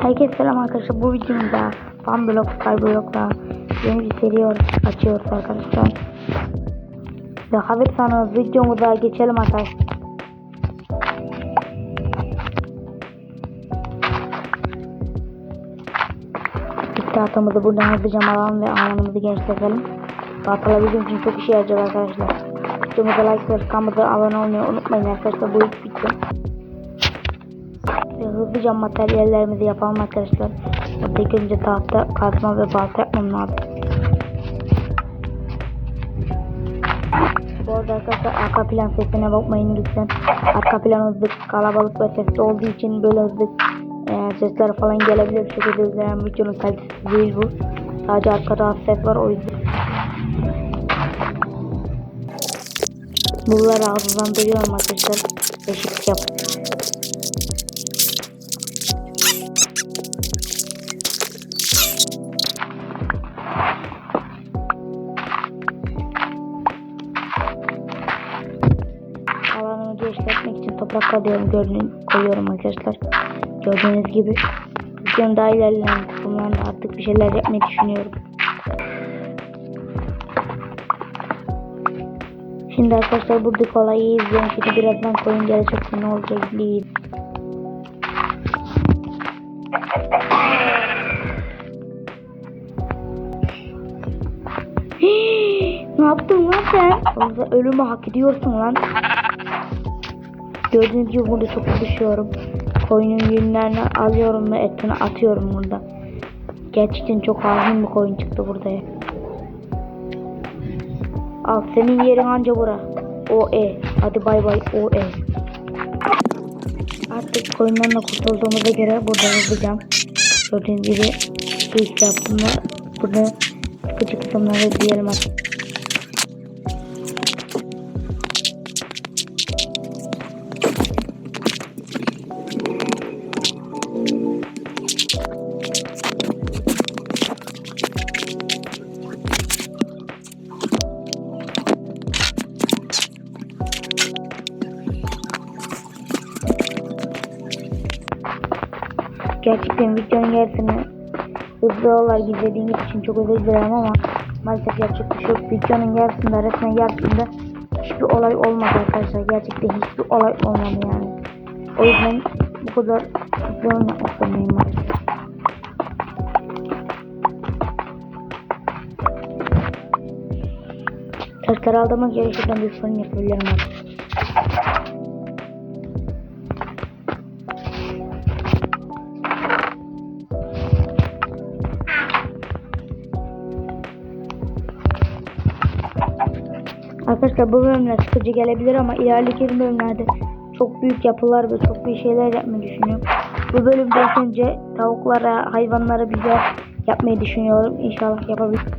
Herkese selam arkadaşlar. Bu videomda Funblock Skyblock'la yeni bir seri açıyoruz arkadaşlar. Ve hazırsanız videomuza geçelim arkadaşlar. İddiatımızı buradan hızlıca alalım ve alanımızı genişletelim. Batala bizim için çok işe yarayacak arkadaşlar. Videomuza like ve kanalımıza abone olmayı unutmayın arkadaşlar. Bu ilk video. Hızlıca materyallerimizi yapalım arkadaşlar. İlk önce tahta, kazma ve balta yapmam lazım. Bu arada arkadaşlar arka plan sesine bakmayın lütfen. Arka plan hızlı kalabalık ve sesli olduğu için böyle hızlı e, sesler falan gelebilir. Şekilde izleyen videonun kalitesi değil bu. Sadece arkada ses var o yüzden. Bunları hızlandırıyorum arkadaşlar. Eşit yap. Toprak kalıyorum gördüğün, koyuyorum arkadaşlar. Gördüğünüz gibi videonun daha ilerleyen kısımlarında artık bir şeyler yapmayı düşünüyorum. Şimdi arkadaşlar buradaki olayı izleyin. Çünkü birazdan koyun gelecek ne olacak değil. ne yaptın lan sen? Ölümü hak ediyorsun lan. Gördüğünüz gibi burada çok düşüyorum. Koyunun yünlerini alıyorum ve etini atıyorum burada. Gerçekten çok hain bir koyun çıktı burada. Al senin yerin anca bura. O e. Hadi bay bay o e. Artık koyunlarla kurtulduğumuza göre burada hızlıca. Gördüğünüz gibi ilk yaptığımda burada sıkıcı kısımları diyelim artık. Gerçekten videonun yarısını hızlı olarak izlediğiniz için çok özür dilerim ama maalesef yapacak bir şey yok. Videonun yarısında resmen yarısında hiçbir olay olmadı arkadaşlar. Gerçekten hiçbir olay olmadı yani. O yüzden bu kadar hızlı yapmak maalesef. Taşları aldığıma göre şuradan bir fırın yapabilirim artık. Arkadaşlar bu bölümler sıkıcı gelebilir ama ileriki bölümlerde çok büyük yapılar ve çok büyük şeyler yapmayı düşünüyorum. Bu bölümde önce tavuklara, hayvanlara bir yer yapmayı düşünüyorum. İnşallah yapabilirim.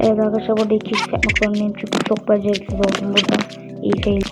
Evet arkadaşlar burada iki yapmak zorundayım çünkü çok beceriksiz oldum burada. İyi fail.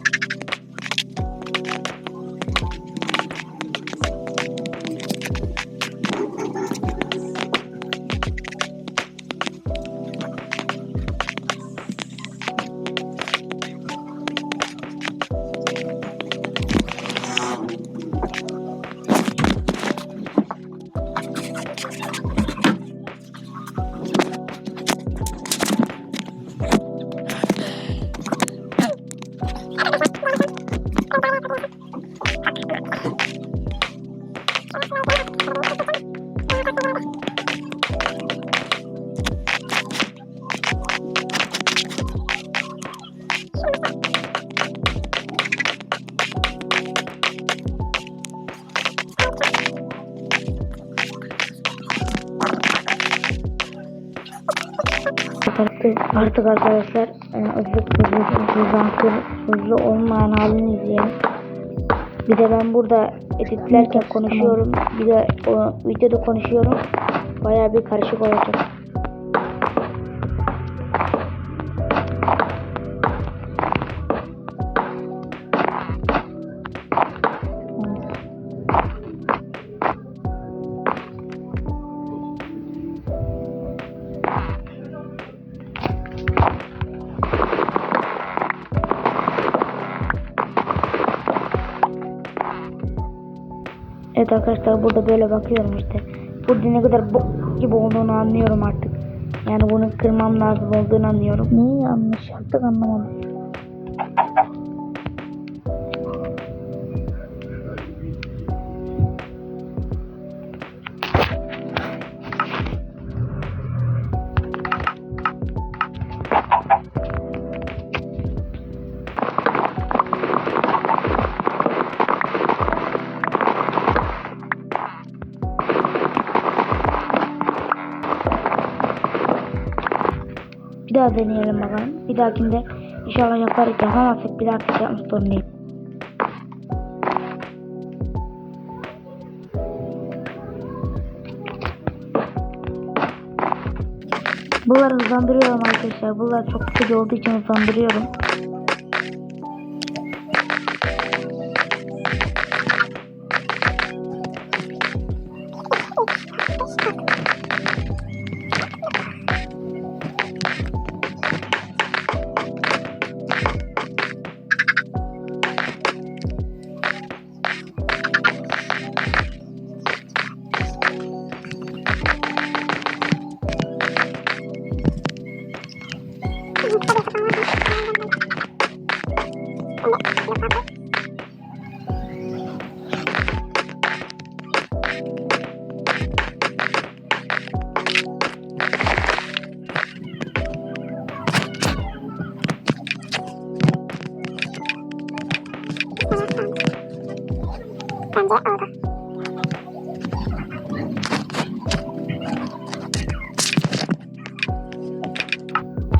Artık, arkadaşlar hızlı hızlı hızlı olmayan halini izleyelim. Bir de ben burada editlerken konuşuyorum. Bir de o videoda konuşuyorum. Bayağı bir karışık olacak. Evet arkadaşlar burada böyle bakıyorum işte. Burada ne kadar bok gibi olduğunu anlıyorum artık. Yani bunu kırmam lazım olduğunu anlıyorum. Neyi yanlış yaptık anlamadım. Daha deneyelim bakalım. Bir dahakinde inşallah yaparız. Yapamazsak bir dahaki yapmak zorundayım. Bunları hızlandırıyorum arkadaşlar. Bunlar çok sıkıcı olduğu için hızlandırıyorum.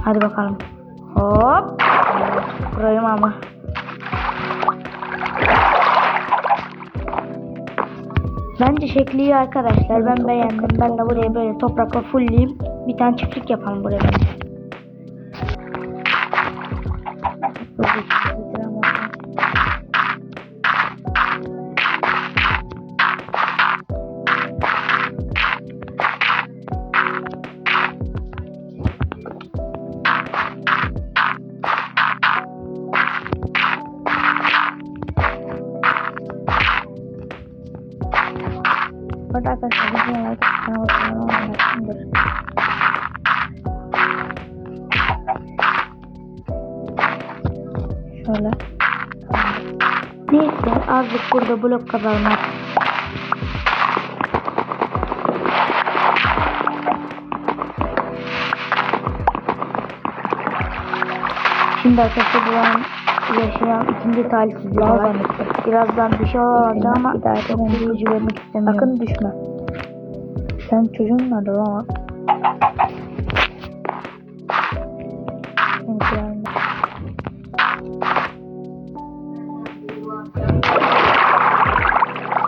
Hadi bakalım. Hop. Burayım ama. Bence şekli iyi arkadaşlar. Ben beğendim. Ben de buraya böyle toprakla fullleyeyim. Bir tane çiftlik yapalım buraya bence. Burada arkadaşlar bizim olarak kanal kanalı Şöyle. Neyse azıcık burada blok kazanmak. Şimdi arkadaşlar bu an yaşayan ikinci talihsizlik var. Birazdan bir şey olacak ama çok ipucu vermek istemiyorum. Sakın düşme. Sen çocuğun nerede lan?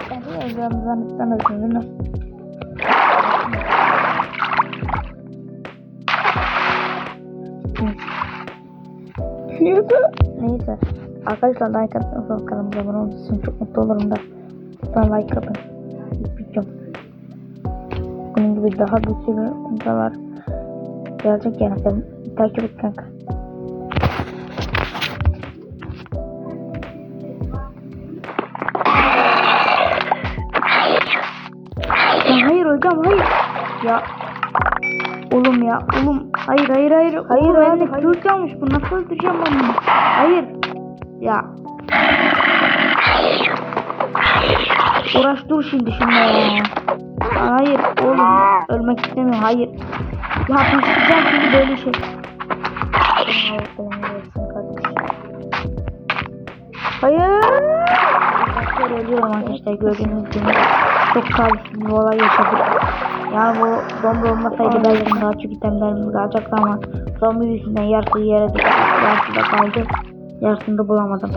Sen de evlamızdan istemezsin değil mi? Neyse. Arkadaşlar like atmayı bakalım. Abone olursun. Çok mutlu olurum da. Lütfen like atın. Biteceğim. Bunun gibi daha bir sürü videolar gelecek yani. Sen takip et kanka. Hayır hocam hayır. Ya Oğlum ya oğlum hayır hayır hayır. Hayır oğlum, hayır. Kürk almış bu. Nasıl öldüreceğim ben bunu? Hayır. Ya. Uğraş dur şimdi şunla ya. Hayır oğlum. Ölmek istemiyorum. Hayır. Ya pişireceğim şimdi böyle şey. Hayır. Arkadaşlar ölüyorum arkadaşlar gördüğünüz gibi. Çok talihsiz bir olay yaşadık yani bu zombi olmasaydı belki daha çok itemlerimiz kalacaktı ama zombi yüzünden yarısı yere düştü. Yarısı da kaldı. Yarısını da bulamadım.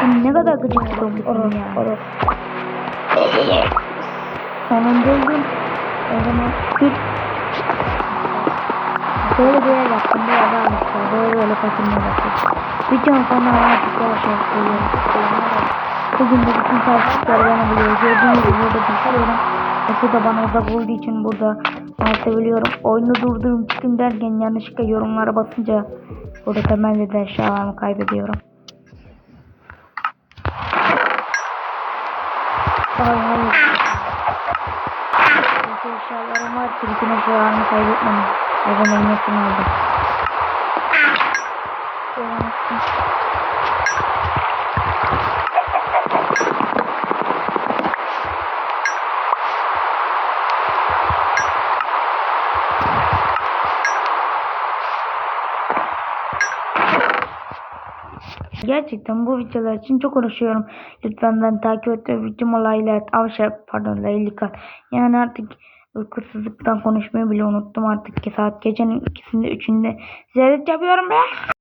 Sen ne kadar gıcık olmuşsun ya. Sonunda öldüm. O zaman bir böyle bir yer yaptım. Bir yerde almışlar. Böyle böyle kaçırmaya. Bir can sonra artık yavaş yavaş koyuyorum. Bugün de bütün takipçiler bana buluyor. Gördüğünüz gibi burada düşüyorum. Efe de bana uzak olduğu için burada seviyorum. Oyunu durdurum çıkın derken yanlışlıkla yorumlara basınca burada temelde de eşyalarımı kaybediyorum. Ay Bütün eşyalarım var ki bütün eşyalarımı kaybetmem. Evin emniyetini aldım. Devam ettim. Gerçekten bu videolar için çok uğraşıyorum. Lütfen ben takip et ve videomu like et. Avşar pardon like at. Yani artık uykusuzluktan konuşmayı bile unuttum artık. Saat gecenin ikisinde üçünde ziyaret yapıyorum.